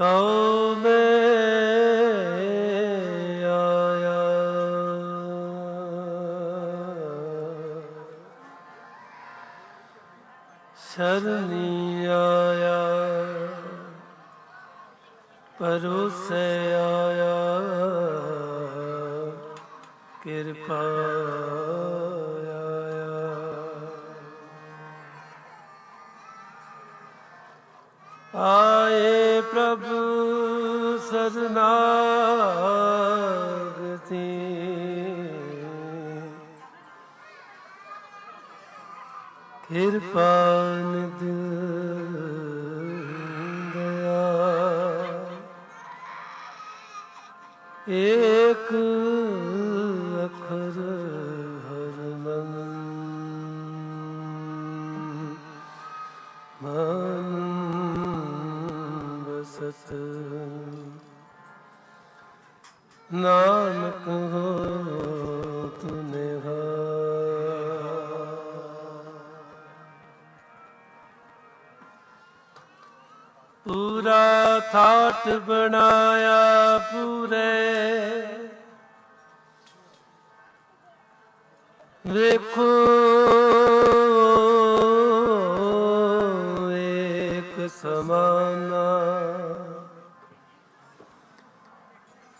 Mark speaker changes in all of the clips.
Speaker 1: ਤਵੇ ਆਇਆ ਸ਼ਰਨੀ ਆਇਆ ਪਰੋਸੇ ਆਇਆ ਕਿਰਪਾ ਆਇਆ ਪ੍ਰਭੂ ਸਰਨਾਗਤੀ ਕਿਰਪਾ ਨਿਧ ਏਕ ਪੂਰਾ ਥਾਟ ਬਣਾਇਆ ਪੂਰੇ। ਵੇਖੋ ਇੱਕ ਸਮਾਨਾ।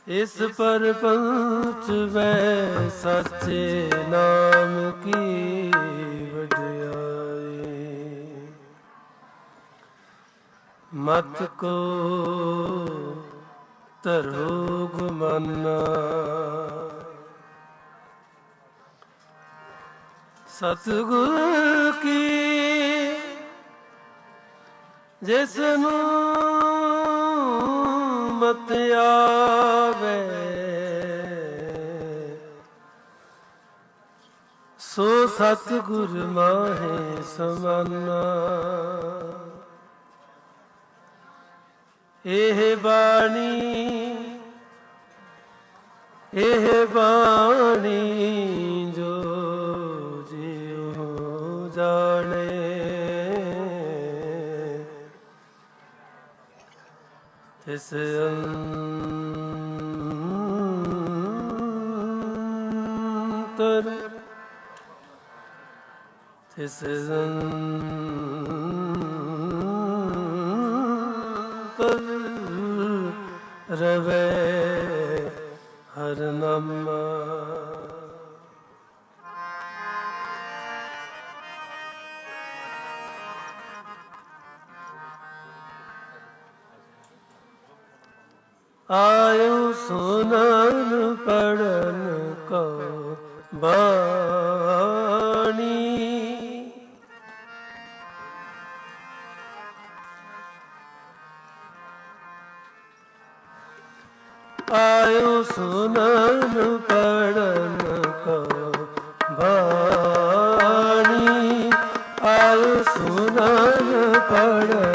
Speaker 1: ਇਸ ਪਰਪੰਚ ਵੈ ਸੱਚੇ ਨਾਮ ਕੀ ਮਤ ਕੋ ਤਰੋ ਗੁਮਨਾ ਸਤਿਗੁਰ ਕੀ ਜਿਸ ਨੂੰ ਮਤ ਆਵੇ ਸੋ ਸਤਿਗੁਰ ਮਾਹੇ ਸਮਾਨਾ। ਇਹ ਬਾਣੀ ਇਹ ਬਾਣੀ ਜੋ ਜਿਉ ਜਾਣੇ। ਤਿਸ ਅੰਤਰ ਤਿਸ ਅੰਤਰ ਆਇਓ ਸੁਨਨ ਪੜਨ ਕੋ ਬਾਣੀ। ਆਇਓ ਸੁਨਨ ਪੜਨ ਕੋ ਬਾਣੀ। ਆਇਓ ਸੁਨਨ ਪੜਨ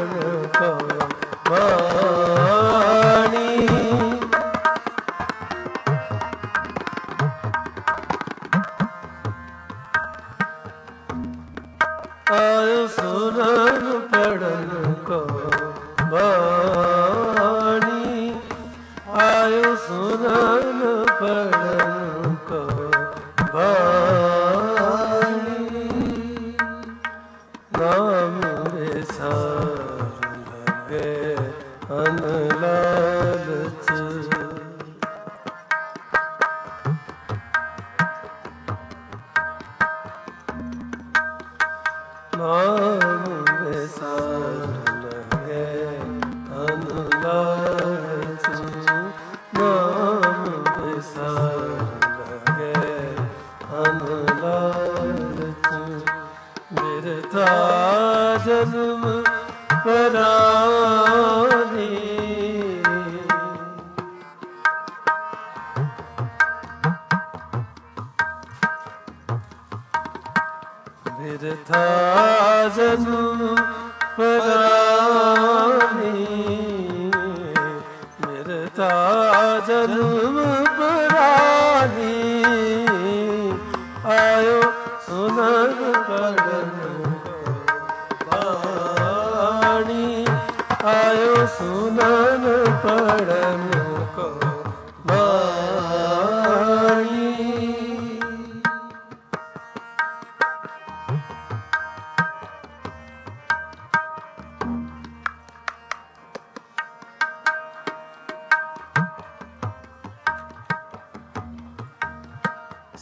Speaker 1: ਜਨਮ ਪਰਾਨੀ ਬਿਰਥਾ ਜਨਮ ਪਰਾਨੀ ਤਾ ਜਨਮ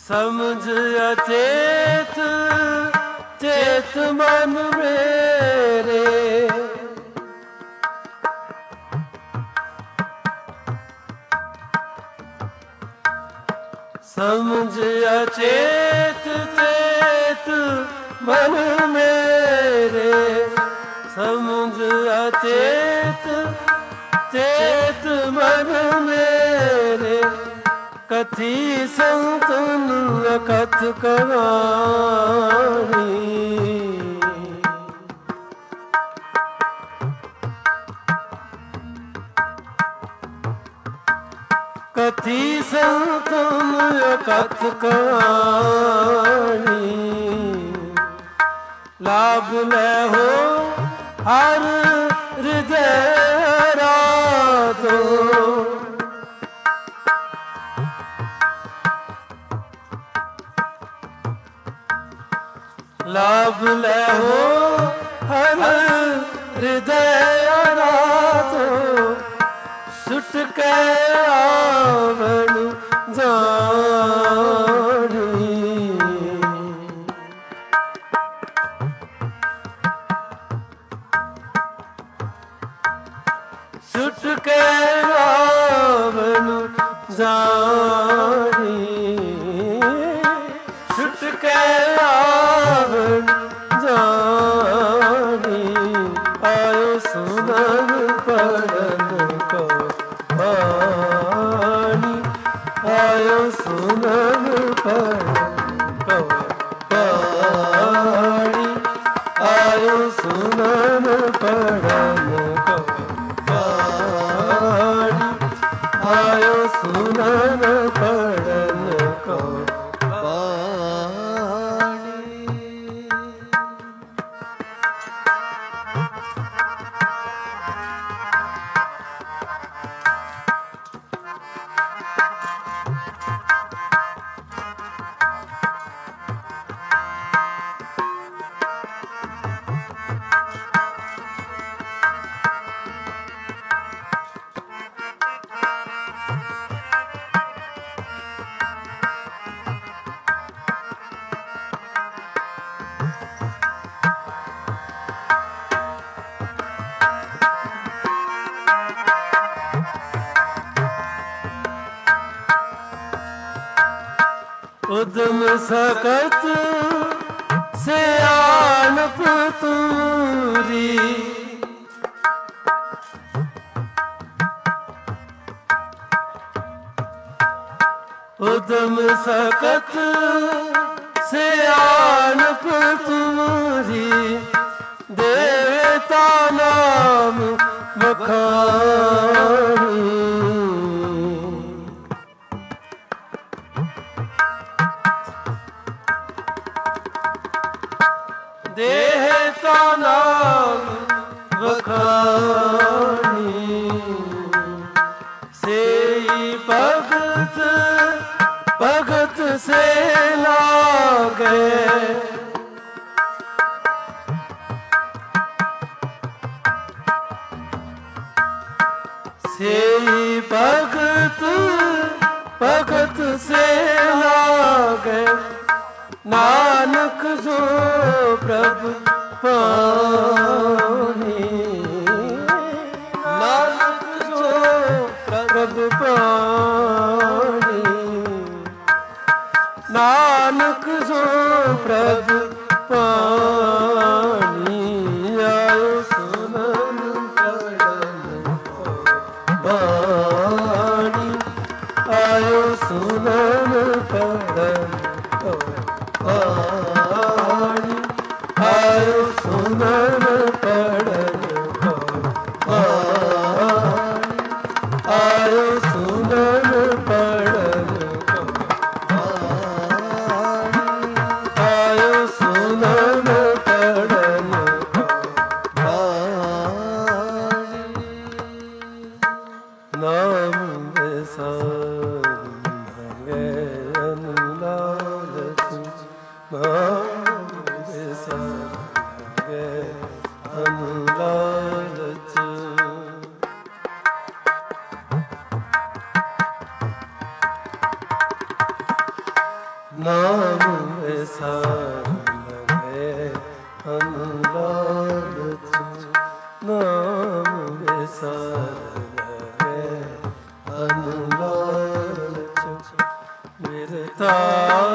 Speaker 1: ਸਮਝ ਅਚੇਤ, ਚੇਤ ਮਨ ਮੇਰੇ। ਸਮਝ ਅਚੇਤ, ਚੇਤ ਮਨ ਮੇਰੇ। ਸਮਝ ਅਚੇਤ, ਚੇਤ ਮਨ ਮੇਰੇ। ਕਥੀ ਸੰਤਨ ਅਕਥ ਕਹਾਣੀ ਕਥੀ ਸੰਤਨ ਅਕਥ ਕਹਾਣੀ ਲਾਭ ਲੈ ਹੋ ਹਰ ਹਿਰਦੈ ਰਾਤੋ ਲਾਭ ਲੈ ਹੋ ਹਰ ਹਿਰਦੈ ਅਨਾਥ। ਸੁਟ ਕੇ ਆਵਣ ਜਾਣੀ। ਸੁਨਨ ਪੜਨ ਉਦਮ ਸਕਤ ਸਿਆਣਪ ਤੂਰੀ। ਉਦਮ ਸਕਤ ਸਿਆਣਪ ਤੂਰੀ। ਦੇਵਤਾ ਨਾਮ ਵਖਾਣੀ ਦੇਹ ਸੇਈ ਭਗਤ ਭਗਤ ਸੇ ਲਾਗੇ। ਨਾਨਕ ਜੋ ਪ੍ਰਭ ਪਾਣੀ। ਨਾਨਕ ਜੋ ਪ੍ਰਭ ਪਾਣੀ। ਨਾਨਕ ਜੋ ਪ੍ਰਭ ਪਾਣੀ। thơ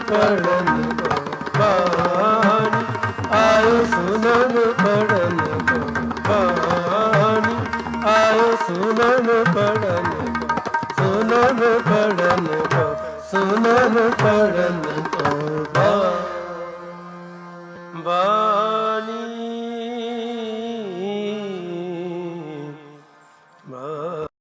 Speaker 1: ਪੜਨ ਕੋ ਬਾਣੀ, ਆਇਓ ਸੁਨਨ ਪੜਨ ਕੋ ਬਾਣੀ, ਆਇਓ ਸੁਨਨ ਪੜਨ ਸੁਨਨ ਪੜਨ ਸੁਨਨ ਪੜਨ